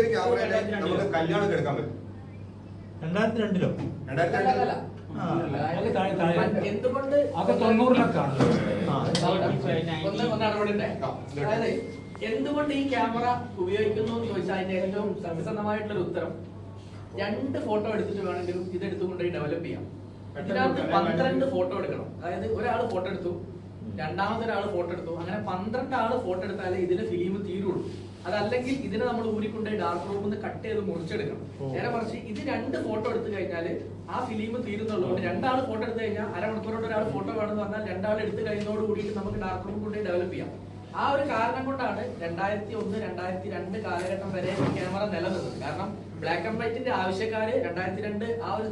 ഒരു ക്യാമറയിലെ നമുക്ക് കല്യാണം എടുക്കാൻ പറ്റും. രണ്ടായിരത്തി രണ്ടിലോ? രണ്ടായിരത്തി. എന്തുകൊണ്ട് എന്തുകൊണ്ട് ഈ ക്യാമറ ഉപയോഗിക്കുന്നു എന്ന് ചോദിച്ചാൽ അതിന്റെ ഏറ്റവും സത്യസന്ധമായിട്ടുള്ള ഉത്തരം. രണ്ട് ഫോട്ടോ എടുത്തിട്ട് വേണമെങ്കിലും ഇത് എടുത്തുകൊണ്ട് ഡെവലപ്പ് ചെയ്യാം ഇതിനകത്ത് പന്ത്രണ്ട് ഫോട്ടോ എടുക്കണം. അതായത് ഒരാൾ ഫോട്ടോ എടുത്തു രണ്ടാമത്തെ ഒരാൾ ഫോട്ടോ എടുത്തു. അങ്ങനെ പന്ത്രണ്ട് ആൾ ഫോട്ടോ എടുത്താലേ ഇതിന് ഫിലിം അതല്ലെങ്കിൽ ഇതിനെ നമ്മൾ ഊരിക്കൊണ്ട് ഡാർക്ക് റൂമിൽ നിന്ന് കട്ട് ചെയ്ത് മുറിച്ചെടുക്കണം. നേരെ മറിച്ച് ഇത് രണ്ട് ഫോട്ടോ എടുത്തു കഴിഞ്ഞാൽ ആ ഫിലിം തീരുന്നുള്ളതുകൊണ്ട് രണ്ടാൾ ഫോട്ടോ എടുത്തു കഴിഞ്ഞാൽ അരമണിക്കൂറോട് ഒരാൾ ഫോട്ടോ വേണമെന്ന് പറഞ്ഞാൽ രണ്ടാൾ എടുത്തു കഴിഞ്ഞതോട് കൂടിയിട്ട് നമുക്ക് ഡാർക്ക് റൂം കൊണ്ട് ഡെവലപ്പ് ചെയ്യാം. ആ ഒരു കാരണം കൊണ്ടാണ് രണ്ടായിരത്തി ഒന്ന് രണ്ടായിരത്തി രണ്ട് കാലഘട്ടം വരെ ക്യാമറ നിലനിന്നത്. കാരണം ബ്ലാക്ക് ആൻഡ് വൈറ്റിന്റെ ആവശ്യക്കാര് രണ്ടായിരത്തി രണ്ട് ആ ഒരു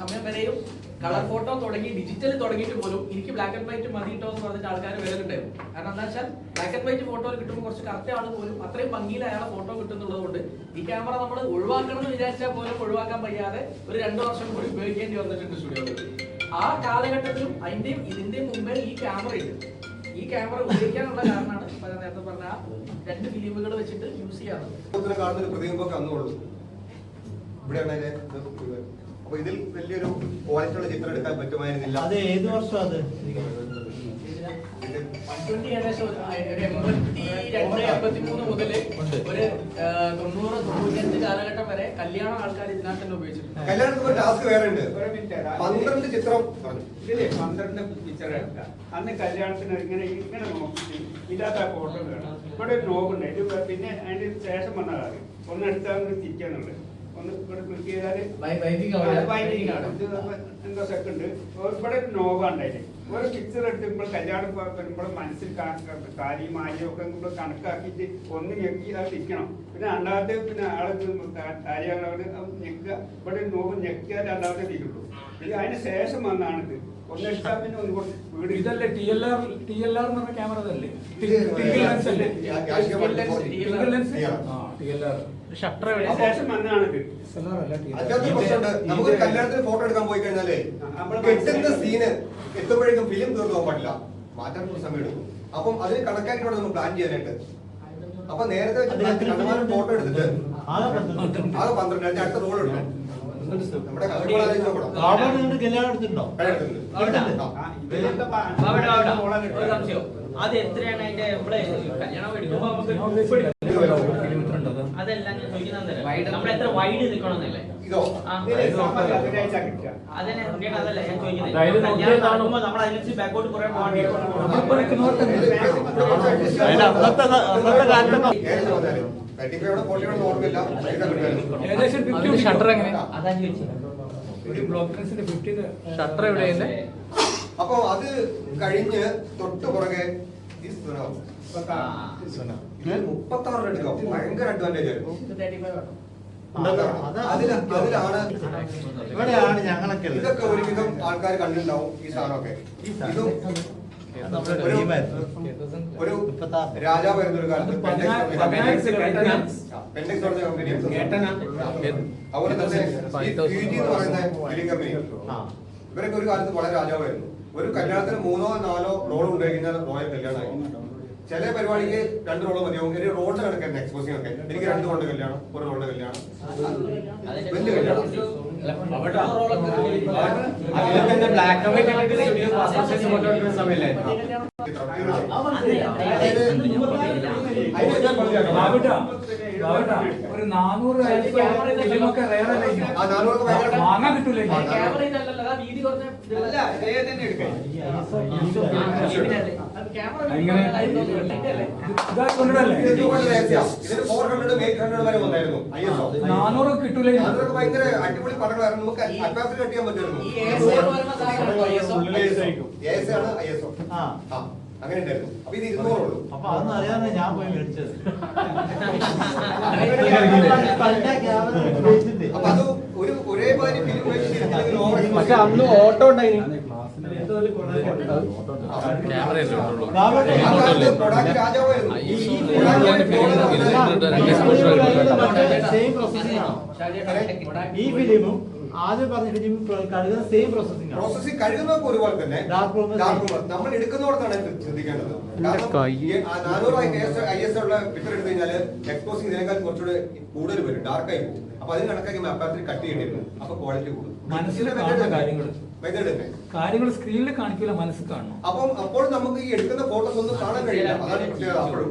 സമയം വരെയും കളർ ഫോട്ടോ തുടങ്ങി ഡിജിറ്റൽ തുടങ്ങിയിട്ട് പോലും എനിക്ക് ബ്ലാക്ക് ആൻഡ് വൈറ്റ് മതി കേട്ടോ എന്ന് പറഞ്ഞിട്ട് ആൾക്കാർ വരുന്നുണ്ടായിരുന്നു. കാരണം എന്താ വെച്ചാൽ ബ്ലാക്ക് ആൻഡ് വൈറ്റ് ഫോട്ടോ കിട്ടുമ്പോൾ കുറച്ച് കറക്റ്റ് ആണ് പോലും. അത്രയും ഭംഗിയിൽ അയാളെ ഫോട്ടോ കിട്ടുന്നുള്ളത് കൊണ്ട് ഈ ക്യാമറ നമ്മൾ ഒഴിവാക്കണം എന്ന് വിചാരിച്ചാൽ പോലും ഒഴിവാക്കാൻ വയ്യാതെ ഒരു രണ്ടു വർഷം കൂടി ഉപയോഗിക്കേണ്ടി വന്നിട്ടുണ്ട് സ്റ്റുഡിയോയിൽ ആ കാലഘട്ടത്തിലും അതിന്റെയും ഇതിന്റെയും മുമ്പേ ഈ ക്യാമറ ഉണ്ട് ഈ ക്യാമറ ഉപയോഗിക്കാനുള്ള കാരണമാണ് നേരത്തെ പറഞ്ഞ രണ്ട് ഫിലിമുകൾ വെച്ചിട്ട് യൂസ് ചെയ്യാറുള്ളത്. അപ്പൊ ഇതിൽ വലിയൊരു ക്വാളിറ്റി ഉള്ള ചിത്രം എടുക്കാൻ പറ്റുമായിരുന്നില്ല. അത് ഏത് വർഷം അത്? ഇത് ട്വന്റി ഏകദേശം ഒരു ഒരു എൺപത്തി രണ്ട് മുതൽ ഒരു തൊണ്ണൂറ് തൊണ്ണൂറ്റഞ്ച് കാലഘട്ടം വരെ കല്യാണ ആൾക്കാർ ഇതിനകത്ത് തന്നെ ഉപയോഗിച്ചിട്ടുണ്ട്. കല്യാണത്തിന് ഒരു ടാസ്ക് വേറെ ഉണ്ട്. പന്ത്രണ്ട് ചിത്രം. പറഞ്ഞു ഇതിൽ പന്ത്രണ്ട് പിക്ചർ എടുക്കാം. അന്ന് കല്യാണത്തിന് ഇങ്ങനെ ഇങ്ങനെ നോക്കി ഇല്ലാത്ത ഫോട്ടോ വേണം ഇവിടെ ഒരു നോക്കുണ്ട് ഇത് പിന്നെ അതിന് ശേഷം വന്ന കാര്യം. ഒന്ന് എടുത്താൽ ഒന്ന് തിരിക്കാന്നുള്ളത് ഒന്ന് ഇവിടെ ക്ലിക്ക് ചെയ്താൽ എന്തോ സെക്കൻഡ് ഇവിടെ ഒരു നോവ ഉണ്ടായില്ലേ ഒരു പിക്ചർ എടുക്കുമ്പോൾ കല്യാണം വരുമ്പോൾ മനസ്സിൽ കാര്യം കാര്യമായും ഒക്കെ നമ്മൾ കണക്കാക്കിയിട്ട് ഒന്ന് ഞെക്കി അത് നിൽക്കണം പിന്നെ രണ്ടാമത്തെ പിന്നെ ആളെ കാര്യങ്ങളോട് ഞെക്കുക. ഇവിടെ നോവ് ഞെക്കിയാൽ രണ്ടാമത്തെ തീരുള്ളൂ ഇത് അതിന് ശേഷം വന്നാണിത്. ഇതല്ലേ T L R T L R എന്ന് പറഞ്ഞ ക്യാമറ അതല്ലേ? ലെൻസ് അല്ലേ? ലെൻസ് നമുക്ക് കല്യാണത്തിന് ഫോട്ടോ എടുക്കാൻ പോയി കഴിഞ്ഞാലേ കെട്ടുന്ന സീന് എത്തുമ്പോഴേക്കും ഫിലിം തീർന്നു പോകാൻ പാടില്ല മാറ്റാൻ കുറച്ച് സമയം എടുക്കും അപ്പം അതിന് നമ്മൾ പ്ലാൻ ചെയ്യാനായിട്ട്. അപ്പൊ നേരത്തെ ഫോട്ടോ എടുത്തിട്ട് ആകെ പന്ത്രണ്ട്. അടുത്ത റോൾ എടുക്കണം അത് എത്രയാണ് അതിന്റെ നമ്മളെ കല്യാണം എടുക്കുമ്പോ നമുക്ക് നമ്മൾ എത്ര വൈഡ് നിൽക്കണമെന്നല്ലേ ഷട്ടർ എങ്ങനെ? ഷട്ടർ എവിടെയാണ് അപ്പൊ അത് കഴിഞ്ഞ് തൊട്ട് പുറകെ ഈ സുനാമി. മുപ്പത്താറ്. ഭയങ്കര അഡ്വാന്റേജ് ആയിരുന്നു. ഇവിടെയാണ് ഞങ്ങളൊക്കെ ഇതൊക്കെ ഒരുവിധം ആൾക്കാർ കണ്ടിട്ടുണ്ടാവും ഈ സാധനമൊക്കെ. ഇതും ഒരു- ഒരു കാലത്ത് പെൻഡെക്സ് പറഞ്ഞ കമ്പനി-? അതുപോലെ തന്നെ എന്ന് പറയുന്ന ഫിലിം കമ്പനി ഇവരൊക്കെ ഒരു കാലത്ത് വളരെ രാജാവായിരുന്നു. ഒരു കല്യാണത്തിന് മൂന്നോ നാലോ റോൾ ഉണ്ടായി കഴിഞ്ഞാൽ റോയൽ കല്യാണമായി. ചില പരിപാടിക്ക് രണ്ട് റോൾ മതിയാവും ഒരു റോഡ് കണക്കായിരുന്നു എക്സ്പോസിംഗ് ഒക്കെ. എനിക്ക് രണ്ട് കൊണ്ട് കല്യാണം ഒരു റോഡ് കല്യാണം. വലിയ ഒരു നാനൂറ് വാങ്ങാൻ കിട്ടൂലേ വീതി കുറഞ്ഞ നാനൂറ് കിട്ടൂലേ ഭയങ്കര അടിപൊളി പടങ്ങളായിരുന്നു നമുക്ക് അഡ്വാൻസിൽ കട്ട് ചെയ്യാൻ പറ്റുമായിരുന്നു ആണ് ഐ എസ് ഒ അങ്ങനെ ഉണ്ടായിരുന്നു അപ്പൊ ഇത് ഇരുന്നൂറുള്ളൂ അപ്പൊ അതൊന്നും അറിയാതെ ഞാൻ പോയി മേടിച്ചത്. അപ്പൊ അത് ഒരു ഒരേ മാതിരി ഫിലിം പക്ഷെ അന്ന് ഓട്ടോ ഉണ്ടായിരുന്നു ഈ ഫിലിമും ആദ്യം പറഞ്ഞ ഇനി കഴുകുന്ന സെയിം പ്രോസസ്സിംഗ് ആണ് പ്രോസസ്സിംഗ് കഴുകുന്നതൊക്കെ ഒരുപോലെ തന്നെ. നമ്മൾ എടുക്കുന്നവർക്കാണ് ശ്രദ്ധിക്കേണ്ടത് കാരണം ഈ ആ നാനൂറ് ഐ എസ് ഉള്ള പിക്ചർ എടുത്തു കഴിഞ്ഞാൽ എക്സ്പോസിംഗ് ഇതിനേക്കാൾ കുറച്ചുകൂടെ കൂടുതൽ വരും ഡാർക്ക് ആയി പോകും അപ്പൊ അതിന് കണക്കാക്കി മാപ്പാത്തിൽ കട്ട് ചെയ്യേണ്ടി വരും അപ്പൊ ക്വാളിറ്റി കൂടും മനസ്സിലെ ഇതിന്റെ കാര്യങ്ങൾ സ്ക്രീനിൽ കാണിക്കില്ല മനസ്സിൽ കാണണം. അപ്പം അപ്പോൾ നമുക്ക് ഈ എടുക്കുന്ന ഫോട്ടോസ് ഒന്നും കാണാൻ കഴിയില്ല. അതാണ് പ്രത്യേകത അപ്പോഴും.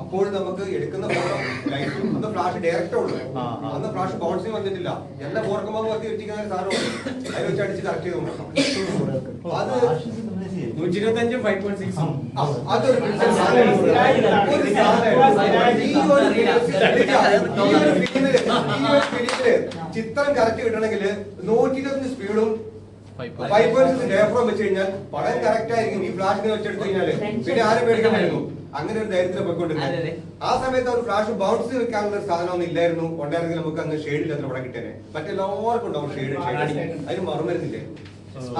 അപ്പോൾ നമുക്ക് എടുക്കുന്ന ഫോട്ടോ ലൈറ്റും അന്ന് ഫ്ലാഷ് ഡയറക്റ്റ് ഉള്ളു. അന്ന് ഫ്ലാഷ് ബൗൺസിങ് വന്നിട്ടില്ല. എല്ലാം ഓർക്കുമ്പോൾ കത്തി വെച്ചിരിക്കുന്ന സാധനം അത് വെച്ച് അടിച്ച് കറക്റ്റ് ചെയ്ത് നോക്കണം അത് നൂറ്റി ഫൈവ് പോയിന്റ് സിക്സും അതൊരു ചിത്രം കറക്റ്റ് കിട്ടണമെങ്കിൽ നൂറ്റി ഇരുപത്തിന് സ്പീഡും പോയിന്റ് ഡയഫ്രോം വെച്ച് കഴിഞ്ഞാൽ പടം കറക്റ്റ് ആയിരിക്കും. ഈ ഫ്ലാഷിനെ വെച്ചെടുത്ത് കഴിഞ്ഞാൽ പിന്നെ ആരും പേടിക്കണ്ടായിരുന്നു? അങ്ങനെ ഒരു ധൈര്യത്തിൽ പോയിക്കൊണ്ടിരുന്നത് ആ സമയത്ത് ഒരു ഫ്ലാഷ് ബൗൺസ് വെക്കാനുള്ള ഒരു സാധനമൊന്നും ഇല്ലായിരുന്നു. ഉണ്ടായിരുന്നെങ്കിൽ നമുക്ക് അങ്ങ് ഷെയ്ഡിൽ അത്ര പടം കിട്ടേനെ മറ്റെല്ലാവർക്കും ഉണ്ടാവും ഷെയ്ഡ് അതിന് മറുമരുന്നില്ലേ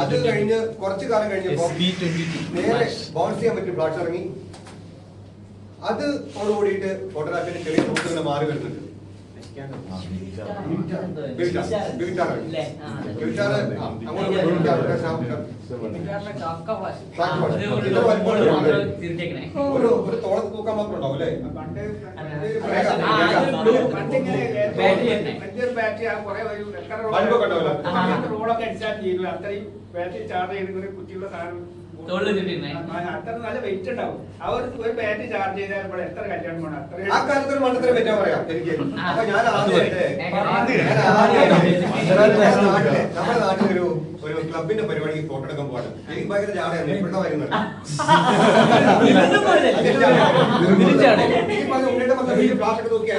അത് കഴിഞ്ഞ് കുറച്ചു കാലം കഴിഞ്ഞപ്പോ നേരെ ബൗൺസ് ചെയ്യാൻ പറ്റും ഫ്ലാഷ് ഇറങ്ങി. അത് ഓടുകൂടിയിട്ട് ഫോട്ടോഗ്രാഫിന്റെ ചെറിയ പ്രശ്നങ്ങൾ മാറി വരുന്നുണ്ട്. ഒരു ഒരു തോളത്ത് തൂക്കാൻ മാത്രം ഉണ്ടാവും അല്ലേ? പണ്ട് ആ, അത് blue. പണ്ടിങ്ങനെ ബാറ്ററി തന്നെ. ബാറ്ററി ആ കുറെ ഒരു എത്ര റോൾ- ബൾബൊക്കെ. അങ്ങനത്തെ റോളൊക്കെ അടിച്ചാൽ അത്രയും ബാറ്ററി ചാർജ് ചെയ്ത് കുറ്റിയുള്ള സാധനം തോളിൽ ഇട്ടിരുന്നേ. ആ, അത്ര നല്ല വെയിറ്റ് ഉണ്ടാവും ആ ഒരു ഒരു ബാറ്ററി ചാർജ് ചെയ്താൽ ഇവിടെ എത്ര കല്യാണം പോകണം അത്രയും ആ കാലത്ത് ഒരു മണ്ടത്തരം പറ്റാൻ പറയാം എനിക്ക് അപ്പൊ ഞാൻ ആദ്യമായിട്ട് ആദ്യം. ഞാൻ ആദ്യമായിട്ട് നമ്മുടെ നാട്ടിലെ നമ്മുടെ നാട്ടിലൊരു ഒരു ക്ലബിന്റെ പരിപാടിക്ക് ഫോട്ടോ എടുക്കാൻ എനിക്ക് ഭയങ്കര ജാടയാണ് ഇപ്പോഴത്തെ വരുന്നത് ഫ്ലാഷ് ഒക്കെ നോക്കി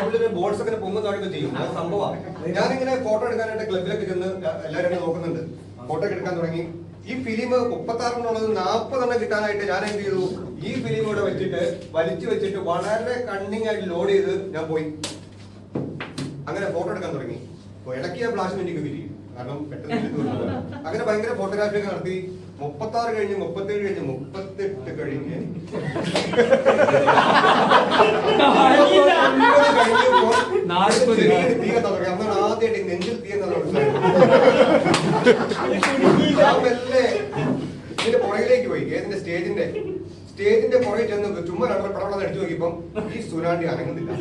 ഒക്കെ ചെയ്യും അത് സംഭവമാണ് ഞാനിങ്ങനെ ഫോട്ടോ എടുക്കാനായിട്ട് ക്ലബിലൊക്കെ ചെന്ന് എല്ലാവരും നോക്കുന്നുണ്ട് ഫോട്ടോ എടുക്കാൻ തുടങ്ങി ഈ ഫിലിം മുപ്പത്തി ആറെണ്ണുള്ളത് നാൽപ്പതെണ്ണം കിട്ടാനായിട്ട് ഞാൻ എന്ത് ചെയ്തു ഈ ഫിലിം ഇവിടെ വെച്ചിട്ട് വലിച്ചു വെച്ചിട്ട് വളരെ കണ്ണിങ് ആയിട്ട് ലോഡ് ചെയ്ത് ഞാൻ പോയി. അങ്ങനെ ഫോട്ടോ എടുക്കാൻ തുടങ്ങി. അപ്പൊ ഇടയ്ക്ക് ഞാൻ ഫ്ലാഷ് എനിക്ക് കിട്ടി. കാരണം പെട്ടെന്ന് അങ്ങനെ ഭയങ്കര ഫോട്ടോഗ്രാഫി ഒക്കെ നടത്തി. മുപ്പത്തി ആറ് കഴിഞ്ഞ് മുപ്പത്തേഴ് കഴിഞ്ഞ് മുപ്പത്തെട്ട് കഴിഞ്ഞ്. തീ കത്താൻ തുടങ്ങി. അന്നാണ് ആദ്യമായിട്ട് നെഞ്ചിൽ തീ മെല്ലെ ഇതിന്റെ പുറകിലേക്ക് പോയി ഏതിന്റെ സ്റ്റേജിന്റെ? സ്റ്റേജിന്റെ പുറകിൽ ചെന്ന് ചുമ്മാ രണ്ടര പടവളം അടിച്ചു നോക്കിയപ്പം ഈ സുനാണ്ടി അനങ്ങുന്നില്ല.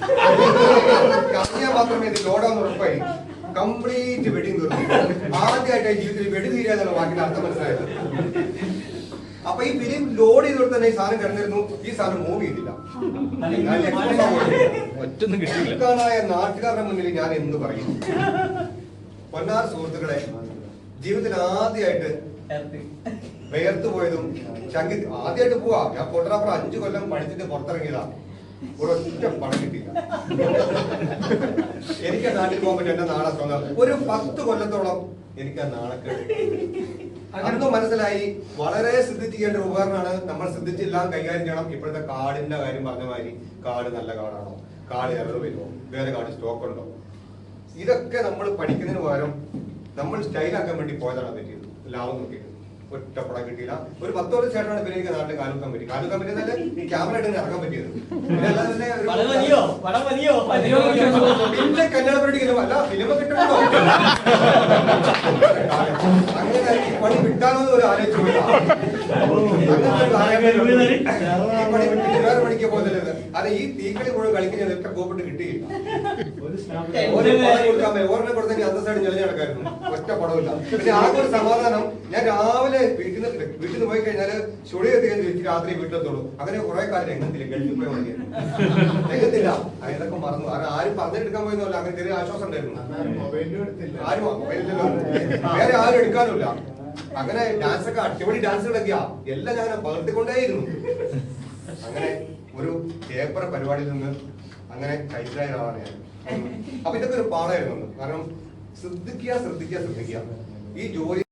കറിയാൻ മാത്രമേ ഇത് ലോഡാന്ന് ഉറപ്പായി. കംപ്ലീറ്റ് വെടിയും തീർന്നു ആദ്യമായിട്ട് ജീവിതത്തിൽ വെടി തീരാന്നുള്ള വാക്കിന്റെ അർത്ഥം മനസ്സിലായത്. അപ്പൊ ഈ ഫിലിം ലോഡ് ചെയ്തോടെ തന്നെ ഈ സാധനം കിടന്നിരുന്നു. ഈ സാധനം മൂവ് ചെയ്തില്ല. നാട്ടുകാരുടെ മുന്നിൽ ഞാൻ എന്ത് പറയും? പൊന്നാർ സുഹൃത്തുക്കളെ ജീവിതത്തിൽ ആദ്യമായിട്ട് വേർത്ത് പോയതും ചങ്കി ആദ്യമായിട്ട് പോവാ. ഞാൻ ഫോട്ടോഗ്രാഫർ അഞ്ചു കൊല്ലം പഠിച്ചിട്ട് പുറത്തിറങ്ങിയതാ. ഒരൊറ്റ പണം കിട്ടിയില്ല. എനിക്ക് നാട്ടിൽ പോകാൻ പറ്റും എന്റെ നാളെ സ്വന്തം. ഒരു പത്ത് കൊല്ലത്തോളം എനിക്ക് ആ നാണക്കേട് അന്ന് മനസ്സിലായി. വളരെ ശ്രദ്ധിക്കേണ്ട ഒരു ഉപകരണമാണ് നമ്മൾ ശ്രദ്ധിച്ചെല്ലാം കൈകാര്യം ചെയ്യണം. ഇപ്പോഴത്തെ കാടിന്റെ കാര്യം പറഞ്ഞ മാതിരി കാട് നല്ല കാടാണോ? കാട് എറർ വരുമോ വേറെ കാട് സ്റ്റോക്ക് ഉണ്ടോ ഇതൊക്കെ നമ്മൾ പഠിക്കുന്നതിന് പകരം നമ്മൾ സ്റ്റൈലാക്കാൻ വേണ്ടി പോയതാണ് പറ്റിയത് ലാഭം നോക്കിയിട്ട്. ഒറ്റ പടം കിട്ടിയില്ല. ഒരു പത്ത് ചേട്ടനാണ് പിന്നെ എനിക്ക് നാട്ടിൽ കാലുക്കാൻ പറ്റി കാലുക്കാൻ പറ്റിയത് ക്യാമറ ഇട്ട് ഇറങ്ങാൻ പറ്റിയത്. പിന്നെ? കല്യാണ പരിപാടി അല്ല ഫിലിം കിട്ടണോ എന്ന് ഒരു ആലോചിച്ചു പോയി. അങ്ങനത്തെ ഒരു ആലോചന ഈ പണി വിട്ടിട്ട് വേറെ പണിക്ക് പോകുന്നില്ല അതെ ഈ തീക്കളി മുഴുവൻ കളിക്കുന്ന ഒറ്റ കോപ്പിട്ട് കിട്ടിയില്ല. ഒരെണ്ണം കൊടുത്തെങ്കിൽ അന്തസ്സായിട്ട് ഞെളിഞ്ഞ് നടക്കായിരുന്നു ഒറ്റ പടമില്ല പിന്നെ ആകെ ഒരു സമാധാനം ഞാൻ രാവിലെ വീട്ടിൽ നിന്ന് വീട്ടിൽ നിന്ന് പോയി കഴിഞ്ഞാൽ ചുളി എത്തിക്കാൻ തിരിച്ച് രാത്രി വീട്ടിലെത്തുള്ളൂ. അങ്ങനെ കുറെ കാലം രംഗത്തില്ല ഗൾഫിൽ പോയി മതി രംഗത്തില്ല. അതിനൊക്കെ മറന്നു. കാരണം ആരും പറഞ്ഞെടുക്കാൻ പോയെന്നല്ല അങ്ങനെ ചെറിയ ആശ്വാസം ഉണ്ടായിരുന്നു. ആരും മൊബൈലില്ലല്ലോ വേറെ ആരും എടുക്കാനുമില്ല. അങ്ങനെ ഡാൻസ് ഒക്കെ അടിപൊളി ഡാൻസുകളൊക്കെയാ എല്ലാം ഞാൻ പകർത്തിക്കൊണ്ടേയിരുന്നു. അങ്ങനെ ഒരു പേപ്പർ പരിപാടിയിൽ നിന്ന് അങ്ങനെ കൈസിലായ ഒരാളാണ് ഞാൻ. അപ്പൊ ഇതൊക്കെ ഒരു പാടായിരുന്നു കാരണം ശ്രദ്ധിക്കുക ശ്രദ്ധിക്കുക ശ്രദ്ധിക്കുക. ഈ ജോലി